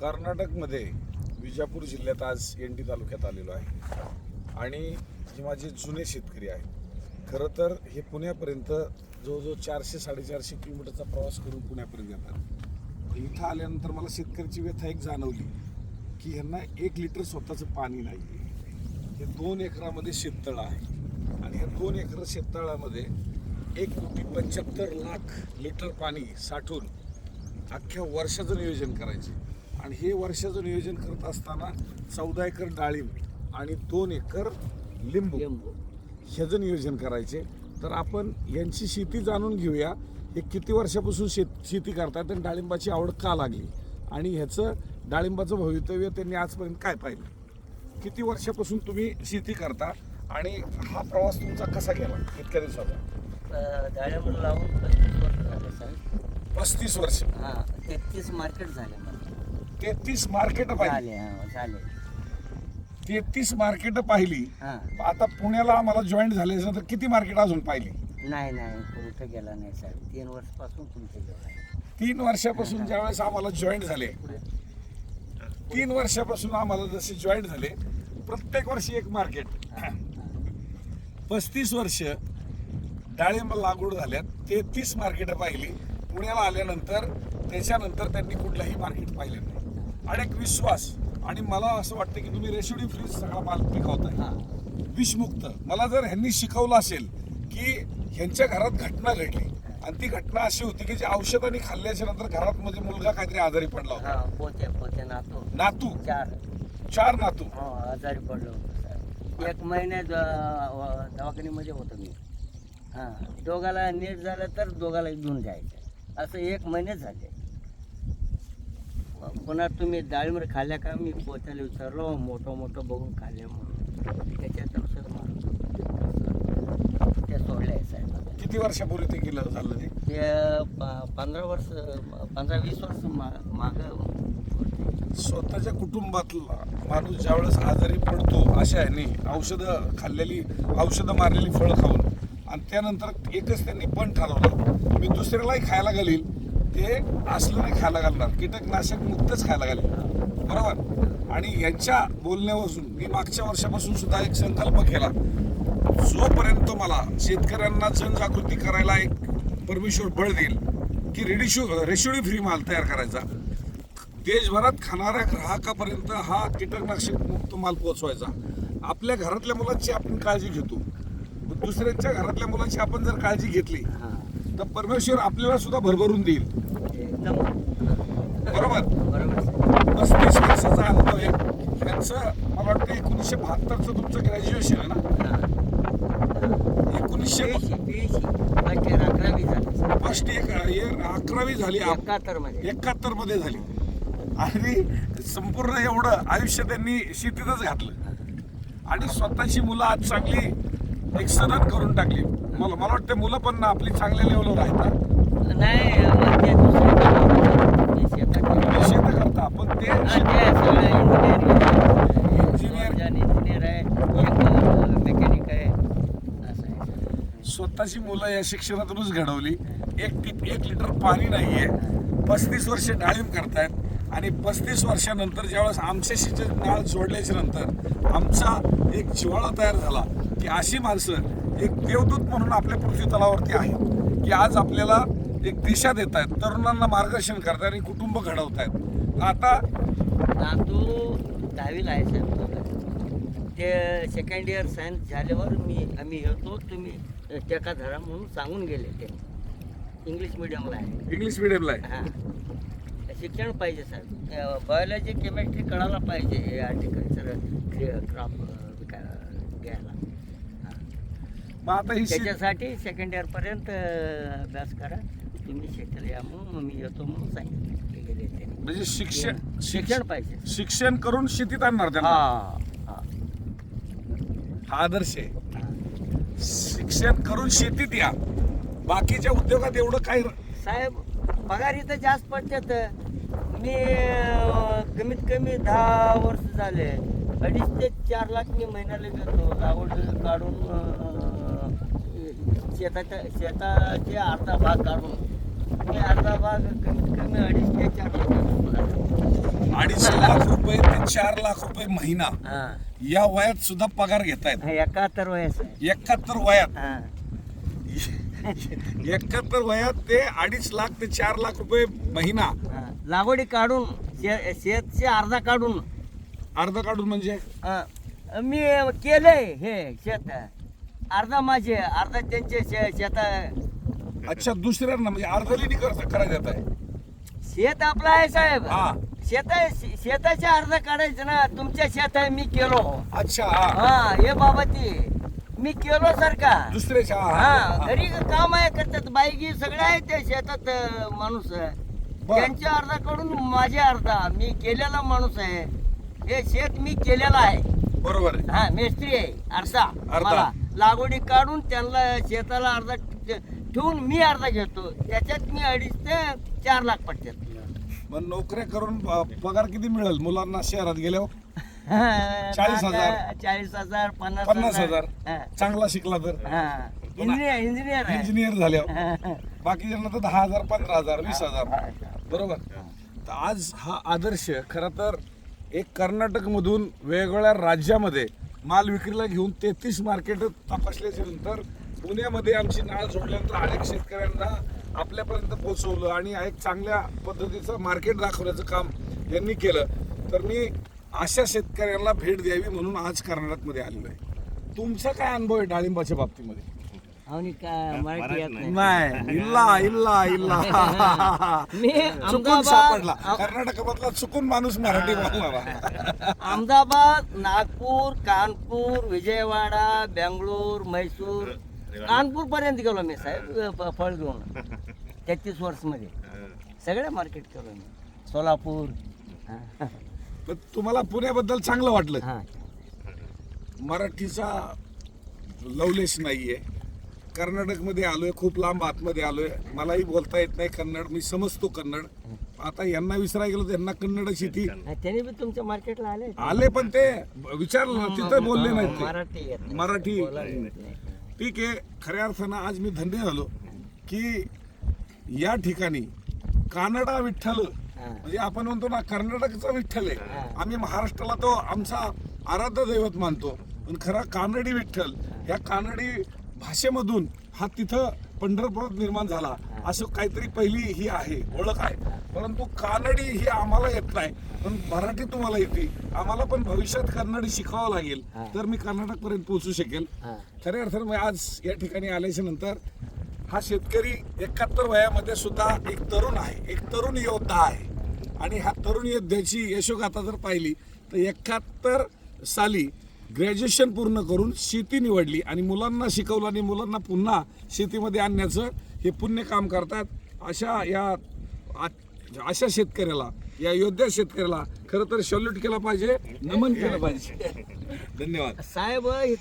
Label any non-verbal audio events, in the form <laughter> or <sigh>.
कर्नाटकमध्ये विजापूर जिल्ह्यात आज एंडी तालुक्यात आलेलो आहे. आणि जे माझे जुने शेतकरी आहेत खरं तर हे पुण्यापर्यंत जवळजवळ चारशे साडेचारशे किलोमीटरचा प्रवास करून पुण्यापर्यंत येतात. इथं आल्यानंतर मला शेतकऱ्याची व्यथा एक जाणवली की ह्यांना एक लिटर स्वतःचं पाणी नाही हे दोन एकरामध्ये शेततळ आहे. आणि ह्या दोन एकर शेततळामध्ये एक कोटी पंच्याहत्तर लाख लिटर पाणी साठून अख्ख्या वर्षाचं नियोजन करायचे. आणि हे वर्षाचं नियोजन करत असताना चौदा एकर डाळिंब आणि दोन एकर लिंबू लिंबू. ह्याचं नियोजन करायचे. तर आपण यांची शेती जाणून घेऊया. हे किती वर्षापासून शेत शेती करतात आणि डाळिंबाची आवड का लागली? आणि ह्याचं डाळिंबाचं भवितव्य त्यांनी आजपर्यंत काय पाहिलं? किती वर्षापासून तुम्ही शेती करता आणि हा प्रवास तुमचा कसा गेला? इतक्या दिवसाचा डाळिंब लावून पस्तीस वर्ष झाले पस्तीस वर्ष. हा तेहतीस मार्केट झाले मला. तेहतीस मार्केट पाहिली. हा तेहतीस मार्केट पाहिली. हा. आता पुण्याला आम्हाला जॉईन झाले तर किती मार्केट अजून पाहिली? नाही नाही कुठं गेला नाही साहेब. तीन वर्षापासून तुमच्या तीन वर्षापासून ज्यावेळेस आम्हाला जॉईन झाले तीन वर्षापासून आम्हाला जसे जॉईन झाले प्रत्येक वर्षी एक मार्केट पस्तीस वर्ष डाळिंब लागवड झाल्यात तेहतीस मार्केट पाहिली. पुण्याला आल्यानंतर त्याच्यानंतर त्यांनी कुठलंही मार्केट पाहिलं नाही. आणि एक विश्वास. आणि मला असं वाटतं की तुम्ही रेशिडी फ्रीज सगळा माल पिकवताय. हा. विषमुक्त. मला जर ह्यांनी शिकवलं असेल की ह्यांच्या घरात घटना घडली आणि ती घटना अशी होती की जे औषधांनी खाल्ल्याच्या नंतर घरात म्हणजे मुलगा काहीतरी आजारी पडला होता. हा नातो. नातू? चार. चार नातू. हो आजारी पडलो एक महिन्यात द- दवाखान्यामध्ये होतो मी. हां दोघाला नीट झालं तर दोघाला घेऊन जायचं. असं एक महिने झाले. पुन्हा तुम्ही डाळिंबर खाल्ल्या का? मी पोत्याला विचारलो मोठं मोठं बघून खाल्ले म्हणून. त्याच्यात औषध मारतो ते सोडले आहे साहेब. किती वर्षापूर्वी ते केलं झालं ते? ते प- पंधरा वर्ष पंधरा वीस वर्ष मा मागं स्वतःच्या कुटुंबातला माणूस ज्यावेळेस आजारी पडतो अशा ह्याने औषधं खाल्लेली औषधं मारलेली फळं खाऊन आणि त्यानंतर एकच त्यांनी पण ठरवलं मी दुसऱ्यालाही खायला घालील. ते असलं नाही खायला घालणार. कीटकनाशक मुक्तच खायला घालेल. बरोबर? आणि यांच्या बोलण्यापासून मी मागच्या वर्षापासून सुद्धा एक संकल्प केला. जोपर्यंत मला शेतकऱ्यांना जनजागृती करायला एक परमेश्वर बळ देईल की रेडिशो रेशोडी फ्री माल तयार करायचा देशभरात खाणाऱ्या ग्राहकापर्यंत हा कीटकनाशक मुक्त माल पोहोचवायचा. आपल्या घरातल्या मुलांची आपण काळजी घेतो. दुसऱ्यांच्या घरातल्या मुलांची आपण जर काळजी घेतली तर परमेश्वर आपल्याला सुद्धा भरभरून देईल. बरोबर. पस्तीस वर्षाचा अनुभव आहे. त्यांचं मला वाटतं एकोणीसशे बहात्तरचं तुमचं ग्रॅज्युएशन आहे ना? एकोणीसशे. फर्स्ट एक अकरावी झाली. एकाहत्तरमध्ये झाली. आणि संपूर्ण एवढं आयुष्य त्यांनी शेतीतच घातलं. आणि स्वतःची मुलं आज चांगली एक सनद करून टाकली. मला मला वाटतं मुलं पण ना आपली चांगल्या लेवलवर आहेत नाही मग ते दुसरं काम होतं. ते शेतात तुम्ही गेले. शेत करता पण ते आहे एक मेकॅनिक आहे. असं आहे स्वतःची मुलं या शिक्षणातूनच घडवली. एक टिप एक लिटर पाणी नाहीये. पस्तीस वर्ष डाळिंब करतायत आणि पस्तीस वर्षानंतर ज्यावेळेस आमच्याशी जे नाळ जोडल्याच्या नंतर आमचा एक जिव्हाळा तयार झाला. की अशी माणसं एक देवदूत म्हणून आपल्या पृथ्वी तलावरती आहेत की आज आपल्याला एक दिशा देत आहेत तरुणांना मार्गदर्शन करतायत आणि कुटुंब घडवतायत. आता नातू दहावीला आहे साहेब. ते सेकंड इयर सायन्स झाल्यावर मी आम्ही येतो तुम्ही टेका धरा म्हणून सांगून गेले ते. इंग्लिश मिडियमला आहे. इंग्लिश मिडियमला आहे. हां. शिक्षण पाहिजे साहेब. बायोलॉजी केमिस्ट्री कळायला पाहिजे हे आर्टिकल्चर क्रॉप घ्यायला. मग आता ही शेत- त्याच्यासाठी सेकंड इयरपर्यंत अं, अभ्यास करा. तुम्ही शेतीला या म्हणून मी येतो म्हणून सांगितलं. ते गेले ते म्हणजे शिक्षण शिक्षण पाहिजे. शिक्षण करून शेतीत आणणार त्यांना? हा आदर्श आहे. शिक्षण करून शेतीत या. बाकीच्या उद्योगात एवढं काय साहेब पगार इथं जास्त पडतात. मी अं, कमीत कमी दहा वर्ष झाले. अडीच ते चार लाख मी महिन्याला घेतो लागवड काढून अं, शेताच्या शेताचे अर्धा भाग काढून मी अर्धा भाग कमीत कमी अडीच ते चार लाख पगार. अडीच लाख रुपये ते चार लाख रुपये महिना. या वयात सुद्धा पगार घेतायत. एकाहत्तर आहे. एकाहत्तर वयात. <laughs> एकाहत्तर वयात ते अडीच लाख ते चार लाख रुपये महिना. लागवडी काढून शेतचे अर्धा काढून. अर्ध काढून म्हणजे. मी केलंय हे शेत. अर्धा माझे अर्धा त्यांचे शे- शेत अच्छा दुसऱ्यांना म्हणजे अर्धलीनी करता करा देत आहे शेत आपलं आहे साहेब हा. शेत शेताचे अर्धा काढायचं ना तुमच्या शेत आहे मी केलो अच्छा हा. हा हे बाबा ती मी केलो सर का दुसऱ्याच्या हा, हा हा. घरी काम आहे करतात बाईकी सगळे आहे ते शेतात अं, माणूस आहे. बर. त्यांचे अर्धा कडून माझे अर्धा मी केलेला माणूस आहे हे शेत मी केलेला आहे बरोबर आहे हा मेस्त्री आहे अर्धा अर्धा. मला लागवडी काढून त्यांना शेताला अर्धा ठेवून मी अर्धा घेतो. त्याच्यात मी अडीच ते चार लाख पडतात. मग नोकऱ्या करून पगार किती मिळेल मुलांना शहरात गेल्यावर? चाळीस हजार. चाळीस हजार पन्नास पन्नास हजार. हा. चांगला शिकला तर. हा. इंजिनियर इंजिनियर आहे. इंजिनियर झाल्यावर. हा. बाकीच्यांना तर दहा हजार पंधरा हजार वीस हजार. बरोबर. तर आज हा आदर्श खरं तर एक कर्नाटकमधून वेगवेगळ्या राज्यामध्ये माल विक्रीला घेऊन तेहतीस मार्केट तपासल्याच्या नंतर पुण्यामध्ये आमची नाळ जोडल्यानंतर अनेक शेतकऱ्यांना आपल्यापर्यंत पोहोचवलं आणि एक चांगल्या पद्धतीचं मार्केट दाखवण्याचं काम यांनी केलं. तर मी अशा शेतकऱ्यांना भेट द्यावी म्हणून आज कर्नाटकमध्ये आलेलो आहे. तुमचा काय अनुभव आहे डाळिंबाच्या बाबतीमध्ये? आणि का मराठी येत नाही नाही इल्ला इल्ला इल्ला मी चुकून अहमदाबाद सापडला कर्नाटकामधला चुकून माणूस मराठी बोलणारा अहमदाबाद नागपूर कानपूर विजयवाडा बेंगळूर म्हैसूर कानपूर पर्यंत गेलो मी साहेब फ- फळ घेऊन तेहतीस वर्षमध्ये सगळे मार्केट केलो मी सोलापूर हा. पण तुम्हाला पुण्याबद्दल चांगलं वाटलं हा मराठीचा लवलेश नाहीये कर्नाटकमध्ये आलोय खूप लांब आतमध्ये आलोय मलाही बोलता येत नाही कन्नड मी समजतो कन्नड आता यांना विसरायला गेलो तर यांना कन्नडच येते हा, त्याने बी तुमच्या मार्केटला आले आले पण ते विचारलं ना तिथं बोलले ते मराठी नाही. मराठी. ठीक आहे खऱ्या अर्थानं आज मी धन्य झालो की या ठिकाणी कानडा विठ्ठल. म्हणजे आपण म्हणतो ना कर्नाटकचा विठ्ठल आहे. आम्ही महाराष्ट्राला तो आमचा आराध्य दैवत मानतो पण खरा कानडी विठ्ठल या कानडी भाषेमधून हा तिथं पंढरपुरात निर्माण झाला. असं काहीतरी पहिली ही आहे ओळख आहे. परंतु कानडी ही आम्हाला येत नाही. पण मराठी तुम्हाला येते. आम्हाला पण भविष्यात कन्नडी शिकावं लागेल. तर मी कर्नाटकपर्यंत पोहोचू शकेल. खऱ्या अर्थानं मी आज या ठिकाणी आल्याच्यानंतर हा शेतकरी एकाहत्तर वयामध्ये सुद्धा एक तरुण आहे. एक तरुण योद्धा आहे. आणि ह्या तरुण योद्ध्याची यशोगाथा जर पाहिली तर एकाहत्तर साली ग्रॅज्युएशन पूर्ण करून शेती निवडली आणि मुलांना शिकवलं आणि मुलांना पुन्हा शेतीमध्ये आणण्याचं हे पुण्य काम करतात अशा या अशा शेतकऱ्याला या योद्ध्या शेतकऱ्याला खरं तर सल्यूट केला पाहिजे नमन केलं पाहिजे. <laughs> धन्यवाद. साहेब